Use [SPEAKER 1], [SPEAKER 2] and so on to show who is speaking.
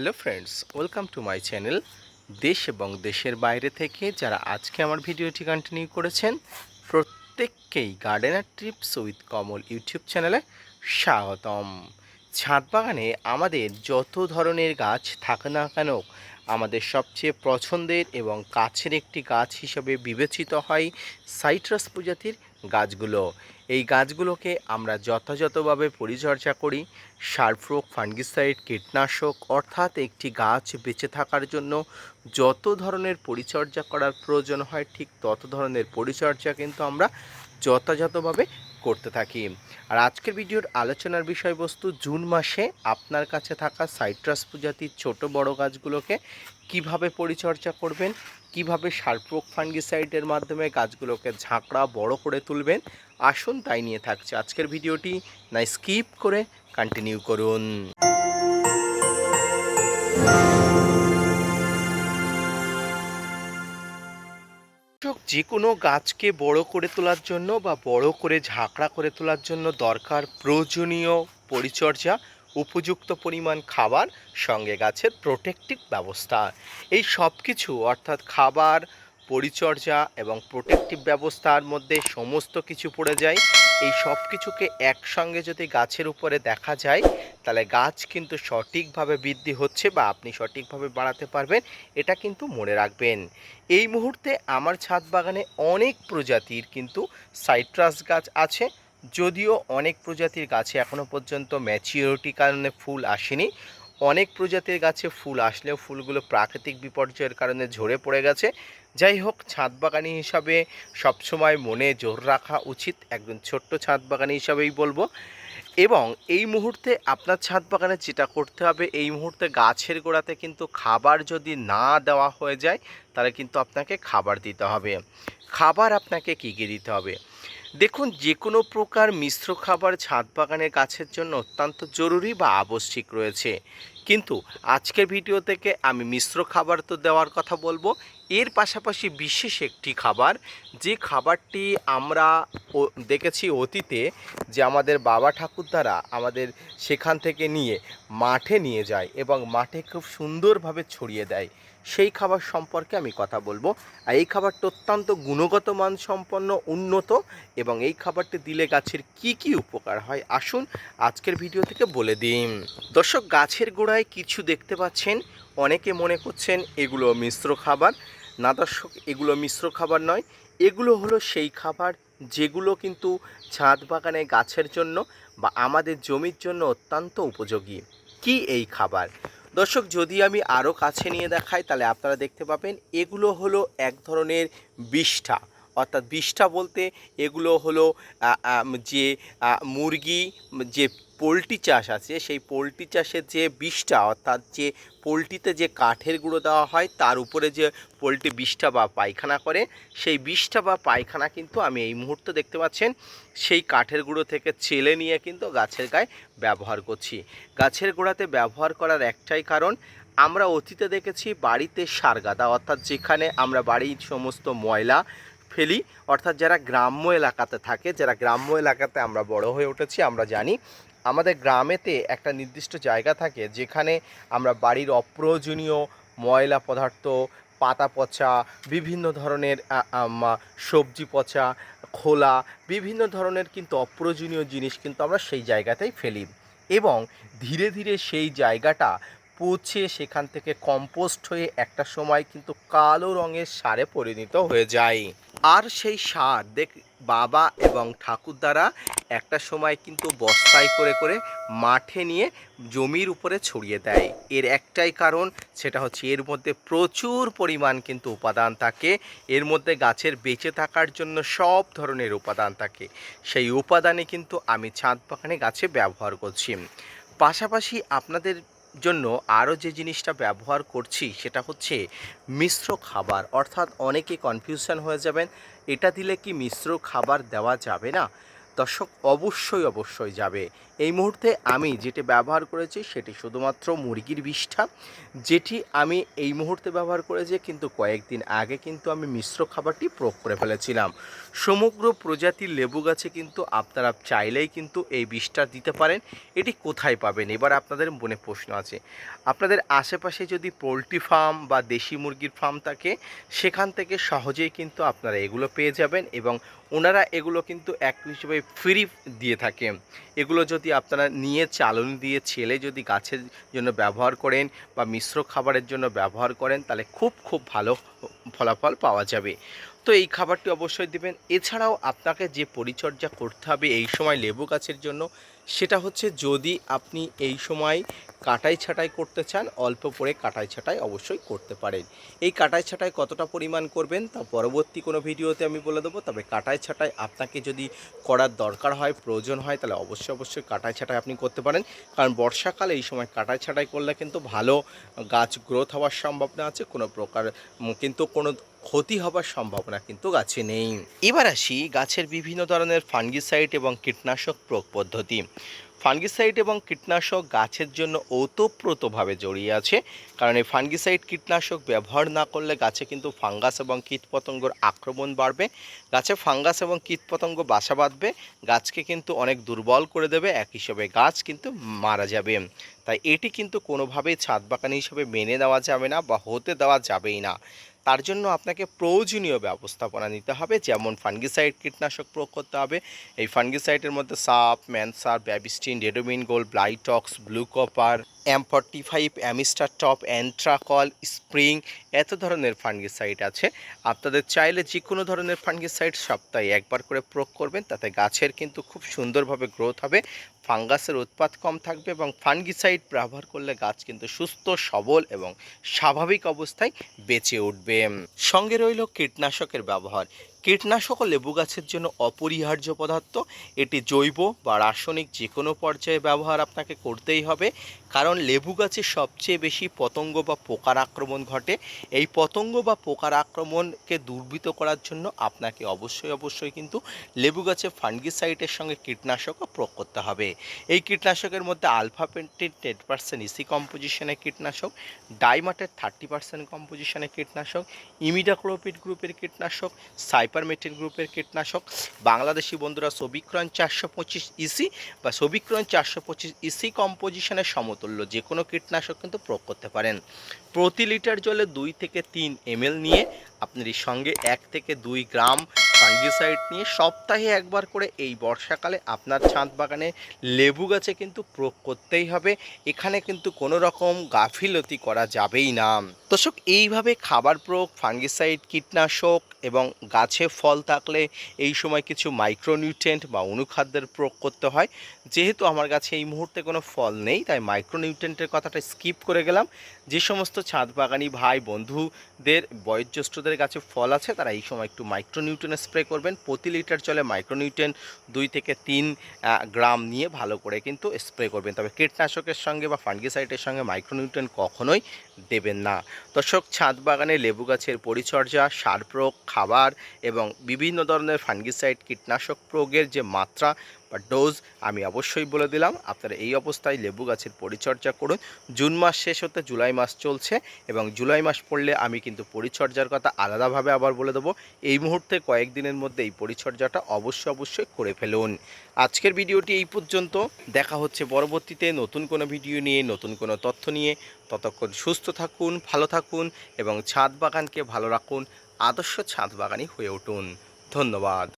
[SPEAKER 1] Hello friends, welcome to my channel দেশ এবং দেশের বাইরে থেকে যারা আজকে আমার ভিডিওটি কন্টিনিউ করেছেন, প্রত্যেককেই gardener trips with Kamal YouTube চ্যানেলে স্বাগতম। ছাদ বাগানে আমাদের যত ধরনের গাছ থাকে না কেন, আমাদের সবচেয়ে পছন্দের এবং কাছের একটি গাছ হিসেবে বিবেচিত হয় সাইট্রাস প্রজাতির গাছগুলো। এই গাছগুলোকে আমরা যথাযথভাবে পরিচর্যা করি। সারফ্রোক ফাঙ্গিসাইড, কীটনাশক, অর্থাৎ একটি গাছ বেঁচে থাকার জন্য যত ধরনের পরিচর্যা করার প্রয়োজন হয়, ঠিক তত ধরনের পরিচর্যা কিন্তু আমরা যথাযথভাবে করতে থাকি। আর আজকের ভিডিওর আলোচনার বিষয়বস্তু, জুন মাসে আপনার কাছে থাকা সাইট্রাস প্রজাতির ছোট বড় গাছগুলোকে কীভাবে পরিচর্যা করবেন কীভাবে সারপ্রোক ফাঙ্গিসাইডের মাধ্যমে গাছগুলোকে ঝাঁকড়া বড় করে তুলবেন? আসুন তাই নিয়ে থাকছে আজকের ভিডিওটি। না স্কিপ করে কন্টিনিউ করুন। যে কোনো গাছকে বড় করে তোলার জন্য বা বড় করে ঝাঁকড়া করে তোলার জন্য দরকার প্রয়োজনীয় পরিচর্যা উপযুক্ত পরিমাণ খাবার, সঙ্গে গাছের প্রোটেক্টিভ ব্যবস্থা। এই সব কিছু অর্থাৎ খাবার, পরিচর্যা এবং প্রোটেক্টিভ ব্যবস্থার মধ্যে সমস্ত কিছু পড়ে যায়। এই সব কিছুকে একসঙ্গে যদি গাছের উপরে দেখা যায়, তাহলে গাছ কিন্তু সঠিকভাবে বৃদ্ধি হচ্ছে বা আপনি সঠিকভাবে বাড়াতে পারবেন, এটা কিন্তু মনে রাখবেন। এই মুহূর্তে আমার ছাদ বাগানে অনেক প্রজাতির কিন্তু সাইট্রাস গাছ আছে। যদিও অনেক প্রজাতির গাছে এখনও পর্যন্ত ম্যাচিওরিটি কারণে ফুল আসেনি। অনেক প্রজাতির গাছে ফুল আসলেও ফুলগুলো প্রাকৃতিক বিপর্যয়ের কারণে ঝরে পড়ে গেছে। যাই হোক, ছাদ বাগানি হিসাবে সবসময় মনে জোর রাখা উচিত। একজন ছোট্ট ছাদ বাগানি হিসাবেই বলব। এবং এই মুহূর্তে আপনার ছাদ বাগানে যেটা করতে হবে, এই মুহূর্তে গাছের গোড়াতে কিন্তু খাবার যদি না দেওয়া হয়ে যায়, তাহলে কিন্তু আপনাকে খাবার দিতে হবে। খাবার আপনাকে কী কী দিতে হবে? দেখুন যে কোনো প্রকার মিশ্র খাবার ছাদ বাগানের গাছের জন্য অত্যন্ত জরুরি বা আবশ্যিক রয়েছে। কিন্তু আজকের ভিডিও থেকে আমি মিশ্র খাবার তো দেওয়ার কথা বলব এর পাশাপাশি বিশেষ একটি খাবার, যে খাবারটি আমরা দেখেছি অতীতে যে আমাদের বাবা ঠাকুরদারা আমাদের সেখান থেকে নিয়ে মাঠে নিয়ে যায় এবং মাঠে খুব সুন্দরভাবে ছড়িয়ে দেয়। সেই খাবার সম্পর্কে আমি কথা বলব। আর এই খাবারটা অত্যন্ত গুণগত মান সম্পন্ন উন্নত এবং এই খাবারটি দিলে গাছের কি কি উপকার হয় আসুন আজকের ভিডিও থেকে বলে দিন দর্শক, গাছের গোড়ায় কিছু দেখতে পাচ্ছেন। অনেকে মনে করছেন এগুলো মিশ্র খাবার। না দর্শক, এগুলো মিশ্র খাবার নয়। এগুলো হলো সেই খাবার যেগুলো কিন্তু ছাদ বাগানে গাছের জন্য বা আমাদের জমির জন্য অত্যন্ত উপযোগী। কি এই খাবার? দর্শক, যদি আমি আরও কাছে নিয়ে দেখাই, তাহলে আপনারা দেখতে পাবেন এগুলো হলো এক ধরনের বিষ্ঠা। অর্থাৎ বিষ্ঠা বলতে এগুলো হলো যে মুরগি, যে পোলট্রি চাষ আছে, সেই পোলট্রি চাষের যে বিষটা, অর্থাৎ যে পোলট্রিতে যে কাঠের গুঁড়ো দেওয়া হয়, তার উপরে যে পোলট্রি বিষটা বা পায়খানা করে, সেই বিষটা বা পায়খানা কিন্তু আমি এই মুহূর্তে দেখতে পাচ্ছেন, সেই কাঠের গুঁড়ো থেকে চেলে নিয়ে কিন্তু গাছের গায়ে ব্যবহার করছি। গাছের গোড়াতে ব্যবহার করার একটাই কারণ, আমরা অতীতে দেখেছি বাড়িতে সারগাদা অর্থাৎ যেখানে আমরা বাড়ির সমস্ত ময়লা ফেলি, অর্থাৎ যারা গ্রাম্য এলাকাতে থাকে, যারা গ্রাম্য এলাকাতে আমরা বড় হয়ে উঠেছি, আমরা জানি আমাদের গ্রামেতে একটা নির্দিষ্ট জায়গা থাকে যেখানে আমরা বাড়ির অপ্রয়োজনীয় ময়লা পদার্থ, পাতা পচা, বিভিন্ন ধরনের সবজি পচা, খোলা, বিভিন্ন ধরনের কিন্তু অপ্রয়োজনীয় জিনিস কিন্তু আমরা সেই জায়গাতেই ফেলি এবং ধীরে ধীরে সেই জায়গাটা পচে সেখান থেকে কম্পোস্ট হয়ে একটা সময় কিন্তু কালো রঙের সারে পরিণত হয়ে যায়। আর সেই সার দেখ বাবা এবং ঠাকুরদারা একটা সময় কিন্তু বস্তায় করে করে মাঠে নিয়ে জমির উপরে ছড়িয়ে দেয়। এর একটাই কারণ সেটা হচ্ছে এর মধ্যে প্রচুর পরিমাণ কিন্তু উপাদান থাকে। এর মধ্যে গাছের বেঁচে থাকার জন্য সব ধরনের উপাদান থাকে। সেই উপাদানে কিন্তু আমি ছাদ বাগানে গাছে ব্যবহার করছি। পাশাপাশি আপনাদের জন্য আরও যে জিনিসটা ব্যবহার করছি সেটা হচ্ছে মিশ্র খাবার। অর্থাৎ অনেকে কনফিউশন হয়ে যাবেন এটা দিলে কি মিশ্র খাবার দেওয়া যাবে না? দর্শক অবশ্যই অবশ্যই যাবে। এই মুহূর্তে আমি যেটি ব্যবহার করেছি সেটি শুধুমাত্র মুরগির বিষটা। যেটি আমি এই মুহূর্তে ব্যবহার করেছি কিন্তু কয়েকদিন আগে কিন্তু আমি মিশ্র খাবারটি প্রয়োগ করে ফেলেছিলাম। সমগ্র প্রজাতির লেবু গাছে কিন্তু আপনারা চাইলেই কিন্তু এই বিষটা দিতে পারেন। এটি কোথায় পাবেন? এবার আপনাদের মনে প্রশ্ন আছে। আপনাদের আশেপাশে যদি পোলট্রি ফার্ম বা দেশি মুরগির ফার্ম থাকে, সেখান থেকে সহজেই কিন্তু আপনারা এগুলো পেয়ে যাবেন এবং ওনারা এগুলো কিন্তু এক হিসেবে ফ্রি দিয়ে থাকে এগুলো যদি আপনারা নিয়ে চালন দিয়ে ছেলে যদি গাছের জন্য ব্যবহার করেন বা মিশ্র খাবারের জন্য ব্যবহার করেন, তাহলে খুব খুব ভালো ফলাফল পাওয়া যাবে। তো এই খাবারটি অবশ্যই দেবেন। এছাড়াও আপনাকে যে পরিচর্যা করতে হবে এই সময় লেবু গাছের জন্য, সেটা হচ্ছে যদি আপনি এই সময় কাটাই ছাটাই করতে চান, অল্প করে কাটাই ছাটাই অবশ্যই করতে পারেন। এই কাটাই ছাটাই কতটা পরিমাণ করবেন তা পরবর্তী কোনো ভিডিওতে আমি বলে দেবো। তবে কাটাই ছাটাই আপনাকে যদি করার দরকার হয়, প্রয়োজন হয়, তাহলে অবশ্যই অবশ্যই কাটাই ছাটাই আপনি করতে পারেন। কারণ বর্ষাকালে এই সময় কাটাই ছাটাই করলে কিন্তু ভালো গাছ গ্রোথ হওয়ার সম্ভাবনা আছে, কোনো প্রকার কিন্তু কোনো ক্ষতি হবার সম্ভাবনা কিন্তু গাছে নেই। এবার আসি গাছের বিভিন্ন ধরনের ফাঙ্গিসাইড এবং কীটনাশক প্রয়োগ পদ্ধতি। ফাঙ্গিসাইড এবং কীটনাশক গাছের জন্য ওতপ্রোতভাবে জড়িয়ে আছে। কারণ এই ফাঙ্গিসাইড কীটনাশক ব্যবহার না করলে গাছে কিন্তু ফাঙ্গাস এবং কীটপতঙ্গর আক্রমণ বাড়বে। গাছে ফাঙ্গাস এবং কীটপতঙ্গ বাসা বাঁধবে, গাছকে কিন্তু অনেক দুর্বল করে দেবে, এক হিসেবে গাছ কিন্তু মারা যাবে। তাই এটি কিন্তু কোনোভাবেই ছাদ বাগান হিসেবে মেনে নেওয়া যাবে না বা হতে দেওয়া যাবেই না। তার জন্য আপনাকে প্রয়োজনীয় ব্যবস্থাপনা নিতে হবে, যেমন ফানগিসাইড কীটনাশক প্রয়োগ করতে হবে। এই ফানগিসাইডের মধ্যে সাপ, ম্যানসার, Bavistin, ডেডোমিন gold Blitox, blue copper M forty five Amistar top Antracol spring এত ধরনের ফাঙ্গিসাইড আছে। আপনাদের চাইলে যে কোনো ধরনের ফাঙ্গিসাইড সপ্তাহে একবার করে প্রয়োগ করবেন, তাতে গাছের কিন্তু খুব সুন্দরভাবে গ্রোথ হবে, ফাঙ্গাসের উৎপাত কম থাকবে এবং ফাঙ্গিসাইড ব্যবহার করলে গাছ কিন্তু সুস্থ, সবল এবং স্বাভাবিক অবস্থায় বেঁচে উঠবে। সঙ্গে রইল কীটনাশকের ব্যবহার। কীটনাশক ও লেবু গাছের জন্য অপরিহার্য পদার্থ। এটি জৈব বা রাসায়নিক যে কোনো পর্যায়ে ব্যবহার আপনাকে করতেই হবে। কারণ লেবু গাছে সবচেয়ে বেশি পতঙ্গ বা পোকার আক্রমণ ঘটে। এই পতঙ্গ বা পোকার আক্রমণকে দুর্বৃত করার জন্য আপনাকে অবশ্যই অবশ্যই কিন্তু লেবু গাছে ফাঙ্গিসাইডের সঙ্গে কীটনাশকও প্রয়োগ করতে হবে। এই কীটনাশকের মধ্যে আলফা পেন্টিন টেন পার্সেন্ট ইসি কম্পোজিশনের কীটনাশক, ডাইমাটের থার্টি পার্সেন্ট কম্পোজিশনের কীটনাশক, ইমিডাক্লোপিড গ্রুপের কীটনাশক সাইপারমেটিন গ্রুপের কীটনাশক। বাংলাদেশি বন্ধুরা সবিক্রণ চারশো পঁচিশ ইসি বা সবিক্রণ চারশো পঁচিশ ইসি কম্পোজিশনের সমতুল্য। যে কোনো কীটনাশক কিন্তু প্রয়োগ করতে পারেন। প্রতি লিটার জলে দুই থেকে তিন এমএল নিয়ে আপনার সঙ্গে এক থেকে দুই গ্রাম ফাঙ্গিসাইড নিয়ে সপ্তাহে একবার করে এই বর্ষাকালে আপনার ছাদ বাগানে লেবু গাছে কিন্তু প্রয়োগ করতেই হবে। এখানে কিন্তু কোনো রকম গাফিলতি করা যাবেই না। দর্শক, এইভাবে খাবার প্রয়োগ ফাঙ্গিসাইড কীটনাশক এবং গাছে ফল থাকলে এই সময় কিছু মাইক্রোনিউট্রেন্ট বা অনুখাদ্যের প্রয়োগ করতে হয়। যেহেতু আমার কাছে এই মুহূর্তে কোনো ফল নেই, তাই মাইক্রোনিউট্রেন্টের কথাটা স্কিপ করে গেলাম। যে সমস্ত ছাদ বাগানি ভাই বন্ধুদের, বয়োজ্যেষ্ঠদের কাছে ফল আছে, তারা এই সময় একটু মাইক্রোনিউট্রেন স্প্রে করবেন, প্রতি লিটার জলে মাইক্রোনিউট্রেন দুই থেকে তিন গ্রাম নিয়ে ভালো করে কিন্তু স্প্রে করবেন। তবে কীটনাশকের সঙ্গে বা ফাঙ্গিসাইডের সঙ্গে মাইক্রোনিউট্রেন কখনোই দেবেন না। দর্শক, ছাদ বাগানে লেবু গাছের পরিচর্যা, সার প্রয়োগ, খাবার এবং বিভিন্ন ধরনের ফাঙ্গিসাইড কীটনাশক প্রয়োগের যে মাত্রা বা ডোজ আমি অবশ্যই বলে দিলাম, আপনারা এই অবস্থায় লেবু গাছের পরিচর্যা করুন। জুন মাস শেষ হতে জুলাই মাস চলছে এবং জুলাই মাস পড়লে আমি কিন্তু পরিচর্যার কথা আলাদাভাবে আবার বলে দেবো। এই মুহূর্তে কয়েকদিনের মধ্যে এই পরিচর্যাটা অবশ্যই অবশ্যই করে ফেলুন। আজকের ভিডিওটি এই পর্যন্ত। দেখা হচ্ছে পরবর্তীতে নতুন কোনো ভিডিও নিয়ে, নতুন কোনো তথ্য নিয়ে। ততক্ষণ সুস্থ থাকুন, ভালো থাকুন এবং ছাদ বাগানকে ভালো রাখুন। আদর্শ ছাদ বাগানই হয়ে উঠুন। ধন্যবাদ।